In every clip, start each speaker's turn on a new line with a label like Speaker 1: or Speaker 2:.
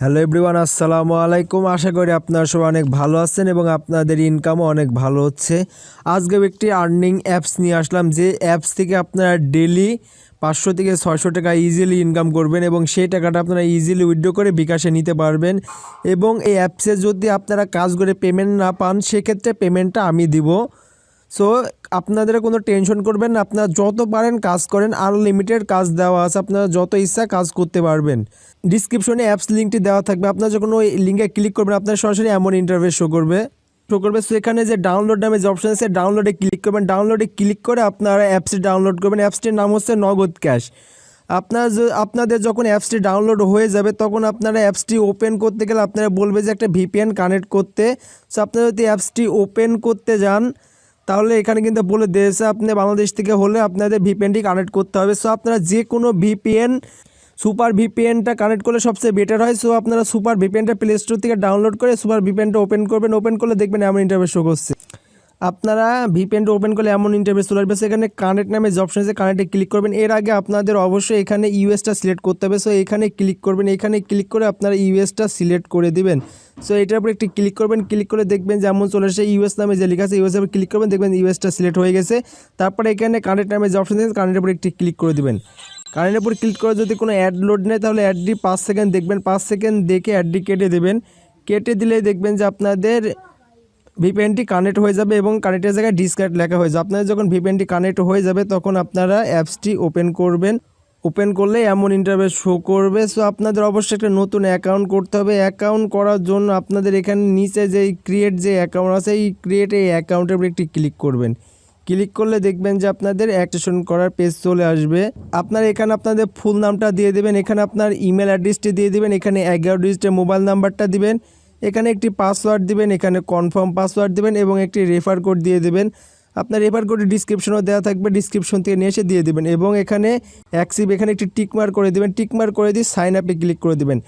Speaker 1: Hello everyone, আসসালামু আলাইকুম। আশা করি আপনারা সবাই অনেক ভালো আছেন এবং আপনাদের ইনকামও অনেক ভালো হচ্ছে। আজকে একটি আর্নিং অ্যাপস নিয়ে আসলাম, যে অ্যাপস থেকে আপনারা ডেলি পাঁচশো থেকে ছয়শো টাকা ইজিলি ইনকাম করবেন এবং সেই টাকাটা আপনারা ইজিলি উইথড্র করে বিকাশে নিতে পারবেন। এবং এই অ্যাপসে যদি আপনারা কাজ করে পেমেন্ট না পান, সেক্ষেত্রে পেমেন্টটা আমি দিব। সো আপনাদের কোনো টেনশন করবেন না। আপনারা যত পারেন কাজ করেন। আনলিমিটেড কাজ দেওয়া আছে। আপনারা যত ইচ্ছা কাজ করতে পারবেন। ডিসক্রিপশনে অ্যাপস লিঙ্কটি দেওয়া থাকবে। আপনারা যখন ওই লিঙ্কে ক্লিক করবেন, আপনার সরাসরি এমন ইন্টারভিউ শো করবে। শো করবে। সো এখানে যে ডাউনলোড নামে যে অপশন আছে ডাউনলোডে ক্লিক করবেন। ডাউনলোডে ক্লিক করে আপনারা অ্যাপসটি ডাউনলোড করবেন। অ্যাপসটির নাম হচ্ছে নগদ ক্যাশ আপনার আপনাদের যখন অ্যাপসটি ডাউনলোড হয়ে যাবে, তখন আপনারা অ্যাপসটি ওপেন করতে গেলে আপনারা বলবে যে একটা ভিপিএন কানেক্ট করতে। সো আপনারা যদি অ্যাপসটি ওপেন করতে যান তাহলে এখানে কিন্তু বলে দিয়েছে আপনি বাংলাদেশ থেকে হলে আপনাদের ভিপিএনটি কানেক্ট করতে হবে। সো আপনারা যে কোনো ভিপিএন সুপার ভিপিএনটা কানেক্ট করলে সবচেয়ে বেটার হয়। সো আপনারা সুপার ভিপিএনটা প্লে স্টোর থেকে ডাউনলোড করে সুপার ভিপিএনটা ওপেন করবেন। ওপেন করলে দেখবেন এমন ইন্টারভিউ শো করছে। আপনারা ভিপিএনটা ওপেন করলে এমন ইন্টারভিউ চলে আসবে। সেখানে কানেক্ট নামে যে অপশন আছে কানেক্টে ক্লিক করবেন। এর আগে আপনাদের অবশ্যই এখানে ইউএসটা সিলেক্ট করতে হবে। সো এখানে ক্লিক করবেন। এখানে ক্লিক করে আপনারা ইউএসটা সিলেক্ট করে দিবেন। সো এটার উপর একটি ক্লিক করবেন। ক্লিক করে দেখবেন যেমন চলে আসে। ইউএস নামে যে লেখা আছে ইউএস এর ক্লিক করবেন। দেখবেন ইউএসটা সিলেক্ট হয়ে গেছে। তারপরে এখানে কানেক্ট নামে যে অপশন আছে কানেক্টের উপর একটি ক্লিক করে দিবেন। কারেন্টের উপর ক্লিক করে যদি কোনো অ্যাড লোড নেয়, তাহলে অ্যাডটি পাঁচ সেকেন্ড দেখবেন। পাঁচ সেকেন্ড দেখে অ্যাডটি কেটে দেবেন। কেটে দিলে দেখবেন যে আপনাদের ভিপিএনটি কানেক্ট হয়ে যাবে এবং কানেক্টের জায়গায় ডিসকানেক্ট লেখা হয়ে যাবে। আপনাদের যখন ভিপিএনটি কানেক্ট হয়ে যাবে, তখন আপনারা অ্যাপসটি ওপেন করবেন। ওপেন করলে এমন ইন্টারভেস শো করবে। সো আপনাদের অবশ্যই একটা নতুন অ্যাকাউন্ট করতে হবে। অ্যাকাউন্ট করার জন্য আপনাদের এখানে নিচে যে ক্রিয়েট যে অ্যাকাউন্ট আছে, এই ক্রিয়েট এই অ্যাকাউন্টের উপর একটি ক্লিক করবেন। ক্লিক করলে দেখবেন যে আপনাদের অ্যাক্টিভেশন করার পেজ চলে আসবে। আপনার এখানে আপনাদের ফুল নামটা দিয়ে দেবেন। এখানে আপনার ইমেল অ্যাড্রেসটি দিয়ে দেবেন। এখানে এগারো ডিজিটের মোবাইল নাম্বারটা দিবেন। এখানে একটি পাসওয়ার্ড দিবেন, এখানে কনফার্ম পাসওয়ার্ড দিবেন এবং একটি রেফার কোড দিয়ে দেবেন। আপনার রেফার কোড ডিসক্রিপশনও দেওয়া থাকবে ডিসক্রিপশন থেকে নিয়ে এসে দিয়ে দেবেন এবং এখানে অ্যাক্সিভ এখানে একটি টিকমার করে দেবেন। টিকমার করে দিয়ে সাইন আপে ক্লিক করে দেবেন।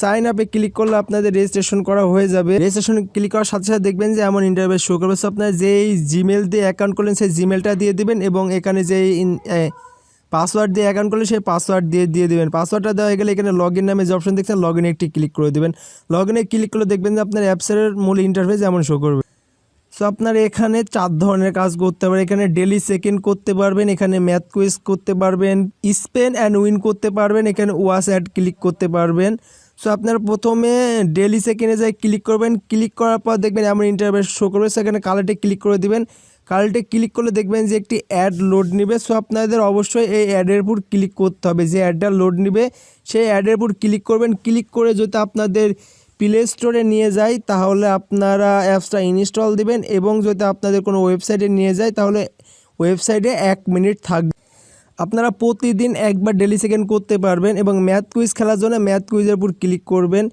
Speaker 1: সাইন আপে ক্লিক করলে আপনাদের রেজিস্ট্রেশন করা হয়ে যাবে। রেজিস্ট্রেশন ক্লিক করার সাথে সাথে দেখবেন যে এমন ইন্টারভিউ শো করবে। সো আপনার যেই জিমেল দিয়ে অ্যাকাউন্ট করলেন, সেই জিমেলটা দিয়ে দিবেন এবং এখানে যে পাসওয়ার্ড দিয়ে অ্যাকাউন্ট করলে সেই পাসওয়ার্ড দিয়ে দিয়ে দেবেন। পাসওয়ার্ডটা দেওয়া হয়ে গেলে এখানে লগ ইন নামে যে অপশন দেখছেন লগ ইনে একটি ক্লিক করে দেবেন। লগ ইনে ক্লিক করলে দেখবেন যে আপনার অ্যাপসের মূল ইন্টারফেস এমন শো করবে। সো আপনার এখানে চার ধরনের কাজ করতে পারবেন এখানে ডেলি সেকেন্ড করতে পারবেন, এখানে ম্যাথ কুইজ করতে পারবেন স্পেন অ্যান্ড উইন করতে পারবেন, এখানে ওয়াশ অ্যাড ক্লিক করতে পারবেন। সো আপনারা প্রথমে ডেলি সেকেন্ডে যাই ক্লিক করবেন। ক্লিক করার পর দেখবেন এমন ইন্টারভেস শো করবে। সেখানে কালারটি ক্লিক করে দিবেন। কালারটে ক্লিক করলে দেখবেন যে একটি অ্যাড লোড নেবে। সো আপনাদের অবশ্যই এই অ্যাডের উপর ক্লিক করতে হবে। যে অ্যাডটা লোড নেবে, সেই অ্যাডের উপর ক্লিক করবেন। ক্লিক করে যদি আপনাদের প্লে স্টোরে নিয়ে যায়, তাহলে আপনারা অ্যাপসটা ইনস্টল দিবেন এবং যদি আপনাদের কোনো ওয়েবসাইটে নিয়ে যায়, তাহলে ওয়েবসাইটে এক মিনিট থাকবে। আপনারা প্রতিদিন একবার ডেলি সেকেন্ড করতে পারবেন এবং ম্যাথ কুইজ খেলার জন্য ম্যাথ কুইজের উপর ক্লিক করবেন।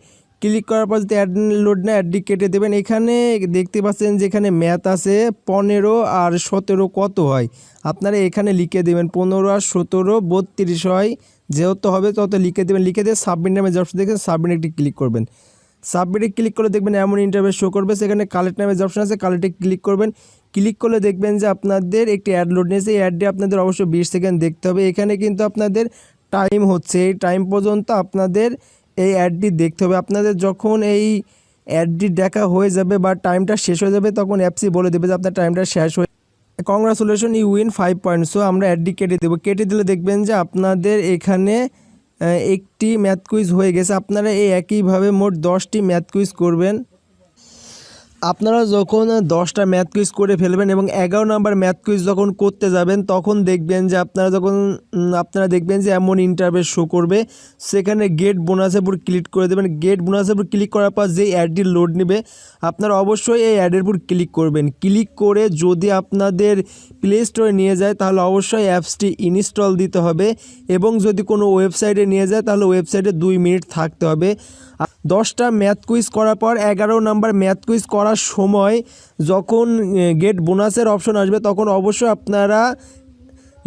Speaker 1: ক্লিক করার পর যদি অ্যাড লোড না অ্যাডটি কেটে দেবেন। এখানে দেখতে পাচ্ছেন যে এখানে ম্যাথ আছে, পনেরো আর সতেরো কত হয়? আপনারা এখানে লিখে দেবেন, পনেরো আর সতেরো বত্রিশ হয়। যেহেতু হবে, তত লিখে দেবেন। লিখে দিয়ে সাবমিট নামে অপশন দেখেন সাবমিট একটি ক্লিক করবেন। সাবমিটে ক্লিক করলে দেখবেন এমন ইন্টারভেস শো করবে। সেখানে কালেক্ট নামে যে আছে কালেক্টে ক্লিক করবেন। ক্লিক করলে দেখবেন যে আপনাদের একটি অ্যাড লোড নিয়েছে। এই অ্যাডটি আপনাদের অবশ্যই বিশ সেকেন্ড দেখতে হবে। এখানে কিন্তু আপনাদের টাইম হচ্ছে। এই টাইম পর্যন্ত আপনাদের এই অ্যাডটি দেখতে হবে। আপনাদের যখন এই অ্যাডটি দেখা হয়ে যাবে বা টাইমটা শেষ হয়ে যাবে, তখন অ্যাপসি বলে দেবে যে আপনার টাইমটা শেষ হয়ে congratulation you win five point so আমরা অ্যাডটি কেটে দেবো। কেটে দিলে দেখবেন যে আপনাদের এখানে একটি ম্যাথ কুইজ হয়ে গেছে। আপনারা এই একইভাবে মোট দশটি ম্যাথ কুইজ করবেন। আপনারা যখন দশটা ম্যাথ কুইজ করে ফেলবেন এবং এগারো নাম্বার ম্যাথ কুইজ যখন করতে যাবেন, তখন দেখবেন যে আপনারা যখন আপনারা দেখবেন যে এমন ইন্টারভেস শো করবে। সেখানে গেট বোনাসের উপর ক্লিক করে দেবেন। গেট বোনাসের উপর ক্লিক করার পর যেই অ্যাডটি লোড নেবে, আপনারা অবশ্যই এই অ্যাডের উপর ক্লিক করবেন। ক্লিক করে যদি আপনাদের প্লে স্টোরে নিয়ে যায়, তাহলে অবশ্যই অ্যাপসটি ইনস্টল দিতে হবে এবং যদি কোনো ওয়েবসাইটে নিয়ে যায়, তাহলে ওয়েবসাইটে দুই মিনিট থাকতে হবে। দশটা ম্যাথ কুইজ করার পর এগারো নাম্বার ম্যাথ কুইজ করার সময় যখন গেট বোনাসের অপশন আসবে, তখন অবশ্যই আপনারা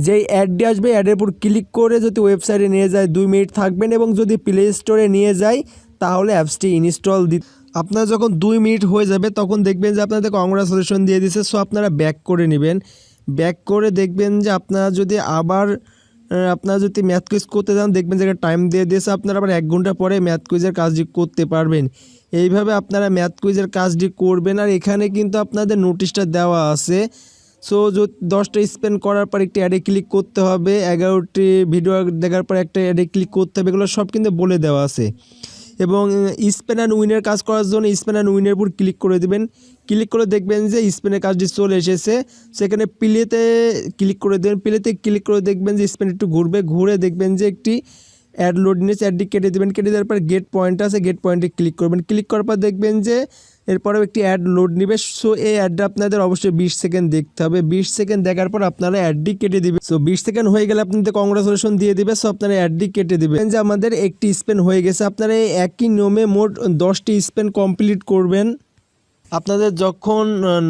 Speaker 1: যেই অ্যাডটি আসবে অ্যাডের উপর ক্লিক করে যদি ওয়েবসাইটে নিয়ে যায়, দুই মিনিট থাকবেন এবং যদি প্লে স্টোরে নিয়ে যায়, তাহলে অ্যাপসটি ইনস্টল দি আপনারা যখন দুই মিনিট হয়ে যাবে, তখন দেখবেন যে আপনাদের কংগ্রাচুলেশন দিয়ে দিছে সো আপনারা ব্যাক করে নেবেন। ব্যাক করে দেখবেন যে আপনারা যদি আবার আপনারা যদি ম্যাথ কুইজ করতে যান, দেখবেন যে টাইম দিয়ে দিয়েছে আপনারা, আবার এক ঘণ্টা পরে ম্যাথ কুইজের কাজটি করতে পারবেন। এইভাবে আপনারা ম্যাথ কুইজের কাজটি করবেন, আর এখানে কিন্তু আপনাদের নোটিশটা দেওয়া আছে। সো দশটা স্পেন্ড করার পর একটি অ্যাডে ক্লিক করতে হবে, এগারোটি ভিডিও দেখার পর একটা অ্যাডে ক্লিক করতে হবে, এগুলো সব কিন্তু বলে দেওয়া আছে। এবং স্পেন অ্যান্ড উইনের কাজ করার জন্য স্পেন অ্যান্ড উইনের উপর ক্লিক করে দেবেন। ক্লিক করে দেখবেন যে স্পেনের কাজটি চলে এসেছে। সেখানে প্লেতে ক্লিক করে দেবেন। প্লেতে ক্লিক করে দেখবেন যে স্পেন একটু ঘুরবে। ঘুরে দেখবেন যে একটি অ্যাড লোড নিয়েছে অ্যাডটি কেটে দেবেন। কেটে দেওয়ার পর গেট পয়েন্ট আছে গেট পয়েন্টে ক্লিক করবেন। ক্লিক করার পর দেখবেন যে এরপরেও একটি অ্যাড লোড নেবে। সো এই অ্যাডটা আপনাদের অবশ্যই বিশ সেকেন্ড দেখতে হবে। বিশ সেকেন্ড দেখার পর আপনারা অ্যাডটি কেটে দিবেন। সো বিশ সেকেন্ড হয়ে গেলে আপনাদের কংগ্রাচুলেশন দিয়ে দিবে সো আপনারা অ্যাডটি কেটে দিবেন। যে আমাদের একটি স্পেন হয়ে গেছে। আপনারা এই একই নিয়মে মোট দশটি স্পেন কমপ্লিট করবেন। আপনাদের যখন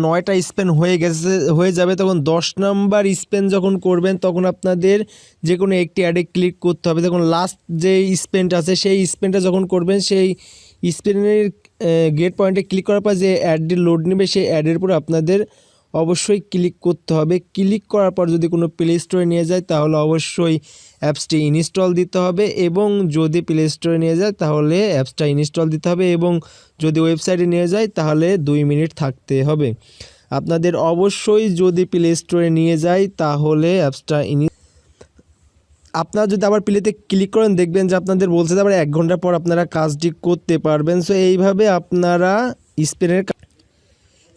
Speaker 1: নয়টা স্পেন হয়ে গেছে, হয়ে যাবে, তখন দশ নাম্বার স্পেন যখন করবেন, তখন আপনাদের যে কোনো একটি অ্যাডে ক্লিক করতে হবে। তখন লাস্ট যে স্পেনটা আছে, সেই স্পেনটা যখন করবেন, সেই স্পেনের গেট পয়েন্টে ক্লিক করার পর যে অ্যাডটি লোড নেবে, সেই অ্যাডের উপর আপনাদের অবশ্যই ক্লিক করতে হবে। ক্লিক করার পর যদি কোনো প্লে স্টোরে নিয়ে যায়, তাহলে অবশ্যই অ্যাপসটি ইনস্টল দিতে হবে এবং যদি প্লে স্টোরে নিয়ে যায়, তাহলে অ্যাপসটা ইনস্টল দিতে হবে এবং যদি ওয়েবসাইটে নিয়ে যায়, তাহলে দুই মিনিট থাকতে হবে। আপনাদের অবশ্যই যদি প্লে স্টোরে নিয়ে যায়, তাহলে অ্যাপসটা ইনি আপনারা যদি আবার প্লেতে ক্লিক করেন, দেখবেন যে আপনাদের বলছে আবার এক ঘণ্টা পর আপনারা কাজটি করতে পারবেন। সো এইভাবে আপনারা স্পেনের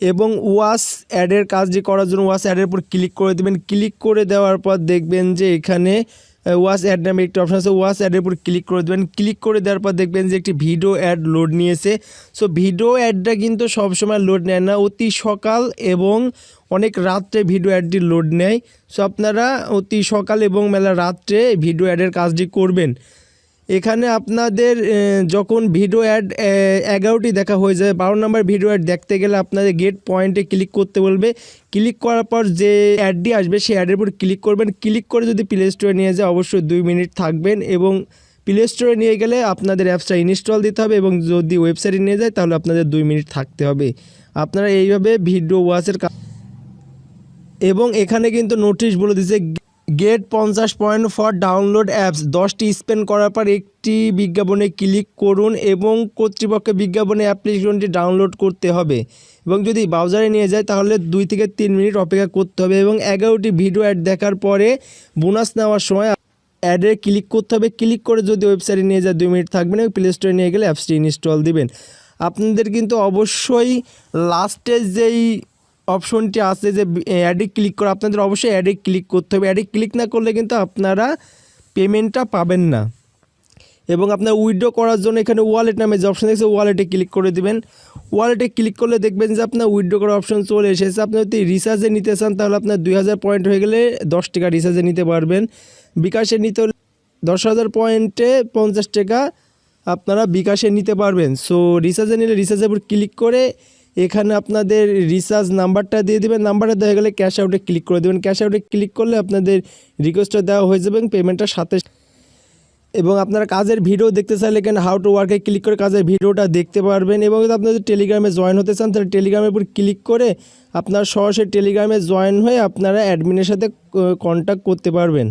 Speaker 1: এবং ওয়াশ অ্যাডের কাজটি করার জন্য ওয়াশ অ্যাডের উপর ক্লিক করে দেবেন। ক্লিক করে দেওয়ার পর দেখবেন যে এখানে ওয়াশ অ্যাড নামে একটি অপশান আছে। ওয়াশ অ্যাডের উপর ক্লিক করে দেবেন। ক্লিক করে দেওয়ার পর দেখবেন যে একটি ভিডিও অ্যাড লোড নিয়েছে। সো, ভিডিও অ্যাডটা কিন্তু সবসময় লোড নেয় না। অতি সকাল এবং অনেক রাত্রে ভিডিও অ্যাডটি লোড নেয়। সো, আপনারা অতি সকাল এবং মেলা রাত্রে ভিডিও অ্যাডের কাজটি করবেন। এখানে আপনাদের যখন ভিডিও অ্যাড এগারোটি দেখা হয়ে যাবে, বারো নম্বর ভিডিও অ্যাড দেখতে গেলে আপনাদের গেট পয়েন্টে ক্লিক করতে বলবে। ক্লিক করার পর যে অ্যাডটি আসবে, সেই অ্যাডের উপর ক্লিক করবেন। ক্লিক করে যদি প্লে স্টোরে নিয়ে যায়, অবশ্যই দুই মিনিট থাকবেন এবং প্লে স্টোরে নিয়ে গেলে আপনাদের অ্যাপসটা ইনস্টল দিতে হবে এবং যদি ওয়েবসাইটে নিয়ে যায়, তাহলে আপনাদের দুই মিনিট থাকতে হবে। আপনারা এইভাবে ভিডিও ওয়াচের এবং এখানে কিন্তু নোটিশ বলে দিচ্ছে গেট পঞ্চাশ পয়েন্ট ফর ডাউনলোড অ্যাপস। দশটি স্পেন করার পর একটি বিজ্ঞাপনে ক্লিক করুন এবং কর্তৃপক্ষের বিজ্ঞাপনে অ্যাপ্লিকেশনটি ডাউনলোড করতে হবে। এবং যদি ব্রাউজারে নিয়ে যায়, তাহলে দুই থেকে তিন মিনিট অপেক্ষা করতে হবে এবং এগারোটি ভিডিও অ্যাড দেখার পরে বোনাস নেওয়ার সময় অ্যাডে ক্লিক করতে হবে। ক্লিক করে যদি ওয়েবসাইটে নিয়ে যায়, দুই মিনিট থাকবেন এবং প্লে স্টোরে নিয়ে গেলে অ্যাপসটি ইনস্টল দিবেন। আপনাদের কিন্তু অবশ্যই লাস্টে যেই অপশনটি আছে যে অ্যাডে ক্লিক করা। আপনাদের অবশ্যই অ্যাডে ক্লিক করতে হবে। অ্যাডে ক্লিক না করলে কিন্তু আপনারা পেমেন্টটা পাবেন না। এবং আপনার উইথড্র করার জন্য এখানে ওয়ালেট নামে যে অপশন দেখছে ওয়ালেটে ক্লিক করে দিবেন। ওয়ালেটে ক্লিক করলে দেখবেন যে আপনার উইথড্র করার অপশন চলে এসেছে। আপনি যদি রিচার্জে নিতে চান, তাহলে আপনার দুই হাজার পয়েন্ট হয়ে গেলে দশ টাকা রিচার্জে নিতে পারবেন। বিকাশে নিতে হলে দশ হাজার পয়েন্টে পঞ্চাশ টাকা আপনারা বিকাশে নিতে পারবেন। সো রিচার্জে নিলে রিচার্জের উপর ক্লিক করে এখানে আপনাদের রিচার্জ নাম্বারটা দিয়ে দেবেন নাম্বারটা দেওয়া গেলে ক্যাশ আউটে ক্লিক করে দেবেন। ক্যাশ আউটে ক্লিক করলে আপনাদের রিকোয়েস্টটা দেওয়া হয়ে যাবে এবং পেমেন্টটা সাথে এবং আপনারা কাজের ভিডিও দেখতে চাইলে এখানে হাউ টু ওয়ার্কে ক্লিক করে কাজের ভিডিওটা দেখতে পারবেন এবং যদি আপনাদের টেলিগ্রামে জয়েন হতে চান, তাহলে টেলিগ্রামের উপর ক্লিক করে আপনার সরাসরি টেলিগ্রামে জয়েন হয়ে আপনারা অ্যাডমিনের সাথে কন্ট্যাক্ট করতে পারবেন।